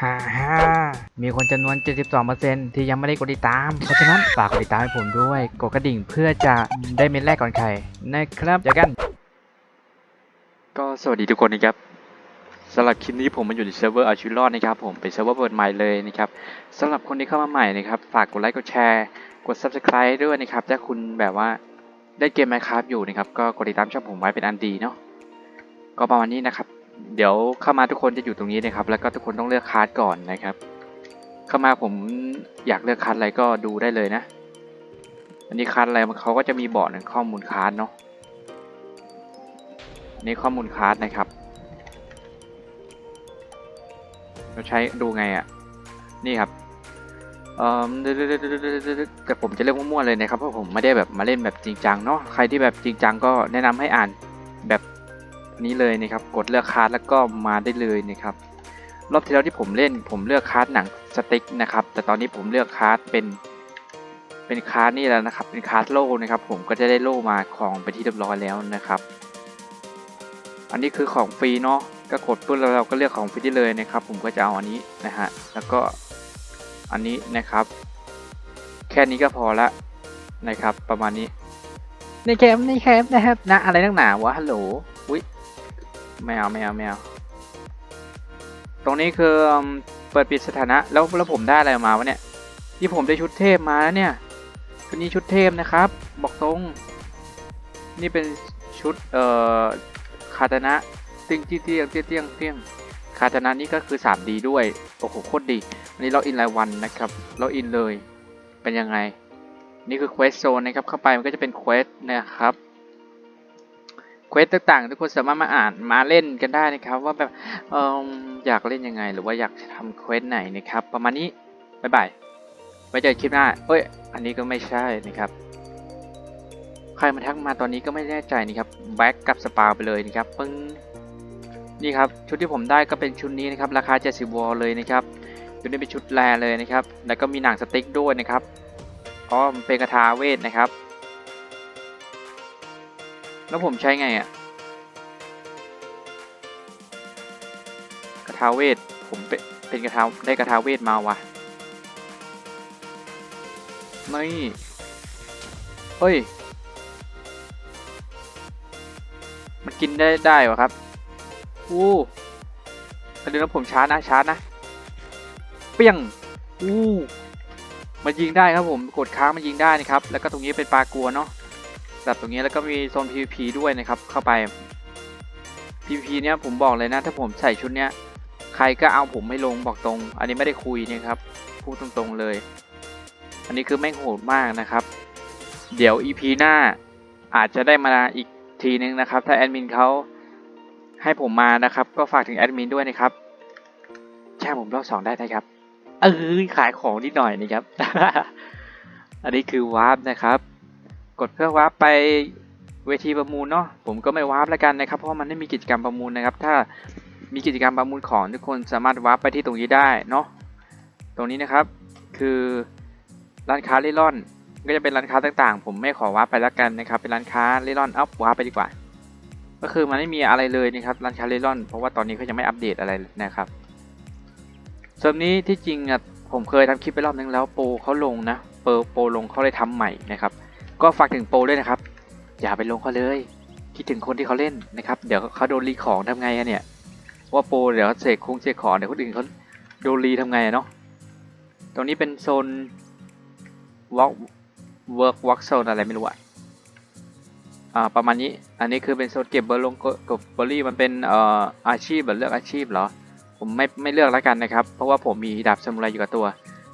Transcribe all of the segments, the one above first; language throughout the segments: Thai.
ฮ่าฮ่ามีคนจำนวน 72%ที่ยังไม่ได้กดติดตาม เพราะฉะนั้นฝากกดติดตามให้ผมด้วย กดกระดิ่งเพื่อจะได้เม็ดแรกก่อนใครนะครับเจอกัน ก็สวัสดีทุกคนนะครับสำหรับคลิปนี้ผมมาอยู่ในเซิร์ฟเวอร์อาชิรอดนะครับผมเป็นเซิร์ฟเวอร์เปิดใหม่เลยนะครับสำหรับคนที่เข้ามาใหม่นะครับฝากกดไลค์กดแชร์กด subscribe ด้วยนะครับถ้าคุณแบบว่าได้เกม Minecraft อยู่นะครับก็กดติดตามช่องผมไว้เป็นอันดีเนาะก็ประมาณนี้นะครับ เดี๋ยวเข้ามาทุกคนจะอยู่ตรงนี้นะครับ แล้วก็ทุกคนต้องเลือกคาร์ดก่อนนะครับ เข้ามาผมอยากเลือกคาร์ดอะไรก็ดูได้เลยนะ อันนี้คาร์ดอะไรมันเขาก็จะมีบอกในข้อมูลคาร์ดเนาะนี่ข้อมูลคาร์ดนะครับ เราใช้ดูไงอะ่ะ นี่ครับแต่ผมจะเรียกมั่วๆเลยนะครับเพราะผมไม่ได้แบบมาเล่นแบบจริงจังเนาะใครที่แบบจริงจังก็แนะนำให้อ่านแบบ นี้เลยนะครับ กดเลือกคาร์ดแล้วก็มาได้เลยนะครับ รอบที่แล้วที่ผมเล่น ผมเลือกคาร์ดหนังสติ๊กนะครับ แต่ตอนนี้ผมเลือกคาร์ดเป็นเป็นคาร์ดนี่แล้วนะครับ เป็นคาร์ดโล่นะครับ ผมก็จะได้โล่มาของไปที่เรียบร้อยแล้วนะครับ อันนี้คือของฟรีเนาะก็กดปุ๊บแล้วเราก็เลือกของฟรีได้เลยนะครับ ผมก็จะเอาอันนี้นะฮะแล้วก็อันนี้นะครับ แค่นี้ก็พอละนะครับ ประมาณนี้ในแคมในแคมนะครับนะอะไรนักหนาวะฮัลโหลอุ้ย ไม่เอาไม่เอาไม่เอาตรงนี้คือเปิดปิดสถานะแล้วแล้วผมได้อะไรมาวะเนี่ยที่ผมได้ชุดเทพมาเนี่ยชุดนี้ชุดเทพนะครับ บอกตรง นี่เป็นชุดเอ่อคาตานะเตี้ยงเตี้ยงเตี้ยงเตี้ยงเตี้ยงเตี้ยงคาตานะนี่ก็คือ 3D ด้วยโอ้โหโคตรดีอันนี้เราอินรายวันนะครับเราอินเลยเป็นยังไงนี่คือ Quest Zone นะครับเข้าไปมันก็จะเป็น Quest นะครับ Quest ต่างๆ ทุกคนสามารถมาอ่านมาเล่นกันได้นะครับ ว่าแบบออยากเล่นยังไง หรือว่าอยากทำ Quest ไหนนะครับ ประมาณนี้บ๊ายบายไว้เจอกันคลิปหน้าเอ้ย อันนี้ก็ไม่ใช่นะครับ ใครมาทักมาตอนนี้ก็ไม่แน่ใจนะครับแบ็กกับสปาไปเลยนะครับปึ้งนี่ครับชุดที่ผมได้ก็เป็นชุดนี้นะครับราคา 70วอลเลยนะครับชุดนี้เป็นชุดแรเลยนะครับ แล้วก็มีหนังสติ๊กด้วยนะครับอ๋อมันเป็นกระทาเวทนะครับ แล้วผมใช้ไงอะ่ะกระทาเวท ผมเป็นเป็นกระทาได้กระทาเวทมาวะนี่เฮ้ย มันกินได้ได้วะครับ อู้เดี๋ยวนะผมชาร์จนะชาร์จนะ เปี้ยง อู้มันยิงได้ครับผม กดค้างมันยิงได้นะครับ แล้วก็ตรงนี้เป็นปลากัวเนาะ สำหรับตรงนี้แล้วก็มีโซน PVP ด้วยนะครับเข้าไป PVP เนี้ยผมบอกเลยนะ ถ้าผมใส่ชุดเนี้ยใครก็เอาผมไม่ลงบอกตรง อันนี้ไม่ได้คุยนะครับพูดตรงๆเลย อันนี้คือแม่งโหดมากนะครับ เดี๋ยว EP หน้าอาจจะได้มาอีกทีนึงนะครับ ถ้าแอดมินเขาให้ผมมานะครับ ก็ฝากถึงแอดมินด้วยนะครับแช่ผมรอบสองได้นะครับเออขายของนิดหน่อยนะครับ อันนี้คือวาร์ปนะครับ กดเพื่อวาร์ปไปเวทีประมูลเนาะผมก็ไม่วาร์ปแล้วกันนะครับ เพราะมันไม่มีกิจกรรมประมูลนะครับ ถ้ามีกิจกรรมประมูลของทุกคนสามารถวาร์ปไปที่ตรงนี้ได้เนาะตรงนี้นะครับคือร้านค้าเล่ร่อนก็จะเป็นร้านค้าต่างๆ ผมไม่ขอวาร์ปไปแล้วกันนะครับ เป็นร้านค้าเล่ร่อนอัพวาร์ปไปดีกว่า ก็คือมันไม่มีอะไรเลยนะครับร้านค้าเล่ร่อน เพราะว่าตอนนี้เขายังไม่อัปเดตอะไรนะครับเซิร์ฟนี้ที่จริงอะผมเคยทำคลิปไปรอบนึงแล้วโปรเขาลงนะโปรโปรลงเขาเลยทำใหม่นะครับ ก็ฝากถึงโปรด้วยนะครับ อย่าไปลงเขาเลย คิดถึงคนที่เขาเล่นนะครับ เดี๋ยวเขาโดนรีของทำไงอะเนี่ย ว่าโปรเดี๋ยวเสกคงเสกของเดี๋ยวคนอื่นเขาโดนรีทำไงอะเนาะ ตรงนี้เป็นโซน work work work zone อะไรไม่รู้อะอ่าประมาณนี้ อันนี้คือเป็นโซนเก็บเบอร์ลงกับเบอร์รี่มันเป็นเอ่ออาชีพแบบเลือกอาชีพเหรอ ผมไม่ไม่เลือกแล้วกันนะครับ เพราะว่าผมมีดาบซามูไรอยู่กับตัว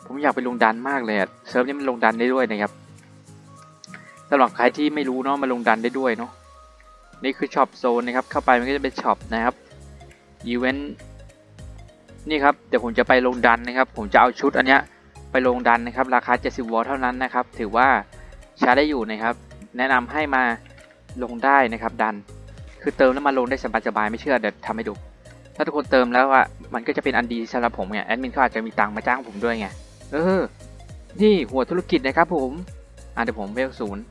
ผมอยากไปลงดันมากเลยอะเซิร์ฟนี้มันลงดันได้ด้วยนะครับ สำหรับใครที่ไม่รู้เนาะมาลงดันได้ด้วยเนาะนี่คือช็อปโซนนะครับเข้าไปมันก็จะเป็นช็อปนะครับอีเวนต์นี่ครับเดี๋ยวผมจะไปลงดันนะครับ ผมจะเอาชุดอันเนี้ยไปลงดันนะครับ ราคา 70 วอลเท่านั้นนะครับ ถือว่าใช้ได้อยู่นะครับ แนะนำให้มาลงได้นะครับดัน คือเติมแล้วมาลงได้สบายๆไม่เชื่อเดี๋ยวทำให้ดู ถ้าทุกคนเติมแล้วอะมันก็จะเป็นอันดีสำหรับผมไงแอดมินเขาอาจจะมีตังค์มาจ้างผมด้วยไงเออ นี่หัวธุรกิจนะครับผมอะเดี๋ยวผมเวลศูนย์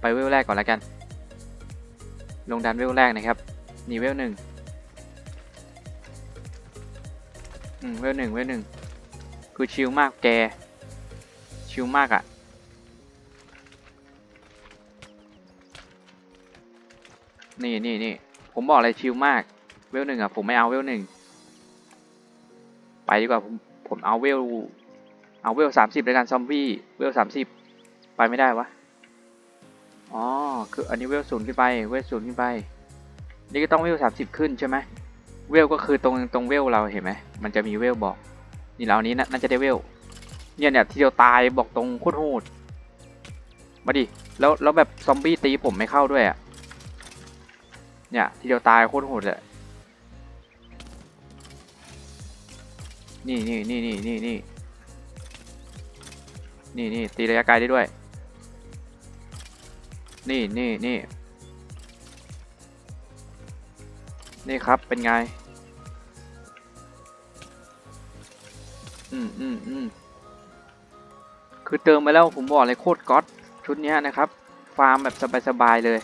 ไปเวลแรกก่อนแล้วกัน ลงดันเวลแรกนะครับนี่เวลหนึ่งอืมเวลหนึ่งเวลหนึ่งคือชิลมากแก ชิลมากอะ่ะนี่นี่นี่ผมบอกเลยชิลมาก เวลหนึ่งอะผมไม่เอาเวลหนึ่งไปดีกว่าผมผมเอาเวล เอาเวลสามสิบเลยกันซอมบี้เวลสามสิบไปไม่ได้วะ อ๋อ คืออันนี้เวลศูนย์ขึ้นไป เวลศูนย์ขึ้นไป นี่ก็ต้องเวลสามสิบขึ้นใช่ไหมเวลก็คือตรงตรงเวลเราเห็นไหม มันจะมีเวลบอก นี่เรานี้นะน่าจะได้เวล เนี่ยเนี่ยที่เดียวตายบอกตรงโคตรโหด มาดิ แล้วแล้วแบบซอมบี้ตีผมไม่เข้าด้วยอะ เนี่ยที่เดียวตายโคตรโหดเลยนี่นี่นี่นี่นี่นี่นี่นี่ตีระยะไกลได้ด้วย นี่นี่นี่นี่ครับเป็นไง อืมอืมอืมคือเติมไปแล้วผมบอกเลยโคตรก๊อตชุดนี้นะครับ ฟาร์มแบบสบายๆเลย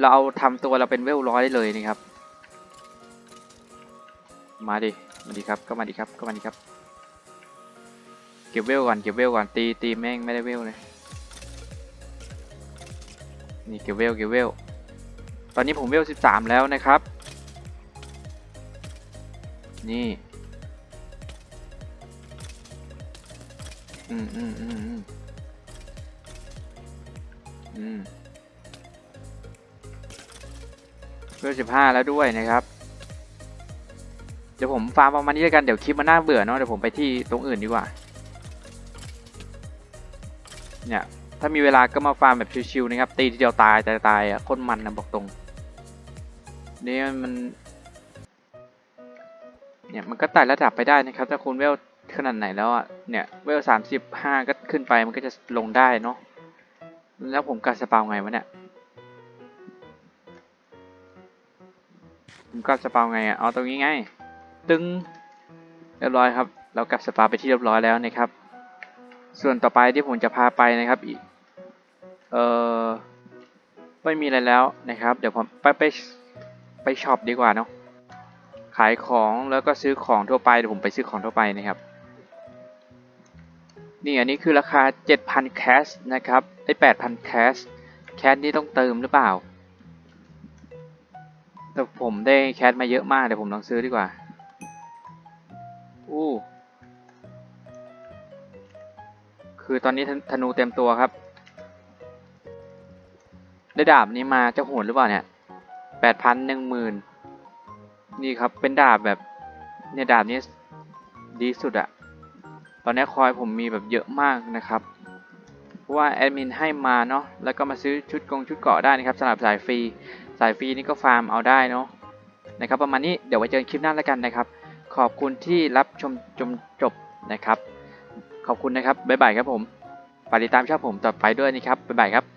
เราเอาทำตัวเราเป็นเวลร้อยเลยนะครับ มาดิ มาดิครับ ก็มาดิครับ ก็มาดิครับ เก็บเวลก่อน เก็บเวลก่อน ตีตีแม่งไม่ได้เวลเลย นี่เกเวลเกเวล ตอนนี้ผมเวล 13 แล้วนะครับ นี่อืมอืมอืมอืมอืมเวลสิบห้าแล้วด้วยนะครับ เดี๋ยวผมฟาร์มประมาณนี้แล้วกันเดี๋ยวคลิปมันน่าเบื่อเนาะเดี๋ยวผมไปที่ตรงอื่นดีกว่า เนี่ย ถ้ามีเวลาก็มาฟาร์มแบบชิวๆนะครับ ตีทีเดียวตายตายตายอะโคนมันนะบอกตรง นี่มัน เนี่ยมันก็ไต่ระดับไปได้นะครับ ถ้าคุณเวลขนาดไหนแล้วอะ เนี่ยเวลสามสิบห้าก็ขึ้นไปมันก็จะลงได้เนาะ แล้วผมกัดสปาวไงวะเนี่ยผมกัดสปาวไงอะ เอาตรงนี้ไง ตึงเรียบร้อยครับ เรากลับสปาไปที่เรียบร้อยแล้วนะครับ ส่วนต่อไปที่ผมจะพาไปนะครับอีก เออไม่มีอะไรแล้วนะครับ เดี๋ยวผมไปไปไปช็อปดีกว่าเนาะขายของแล้วก็ซื้อของทั่วไปเดี๋ยวผมไปซื้อของทั่วไปนะครับนี่อันนี้คือราคา 7,000 แคสนะครับได้8,000 แคสแคสนี่ต้องเติมหรือเปล่า แต่ผมได้แคสมาเยอะมากเดี๋ยวผมลองซื้อดีกว่าอู้คือตอนนี้ธธนูเต็มตัวครับ ได้ดาบนี้มาจะโหดหรือเปล่าเนี่ยแปดพันหนึ่งหมื่นนี่ครับเป็นดาบแบบเนี่ยดาบนี้ดีสุดอะตอนนี้คอยผมมีแบบเยอะมากนะครับ เพราะว่าแอดมินให้มาเนาะแล้วก็มาซื้อชุดกงชุดเกาะได้นะครับสำหรับสายฟรี สายฟรีนี่ก็ฟาร์มเอาได้เนาะนะครับ ประมาณนี้เดี๋ยวไว้เจอกันคลิปหน้าแล้วกันนะครับ ขอบคุณที่รับชมจนจบนะครับ ขอบคุณนะครับบ๊ายบายครับผมฝากติดตามช่องผมต่อไปด้วยนะครับบ๊ายบายครับ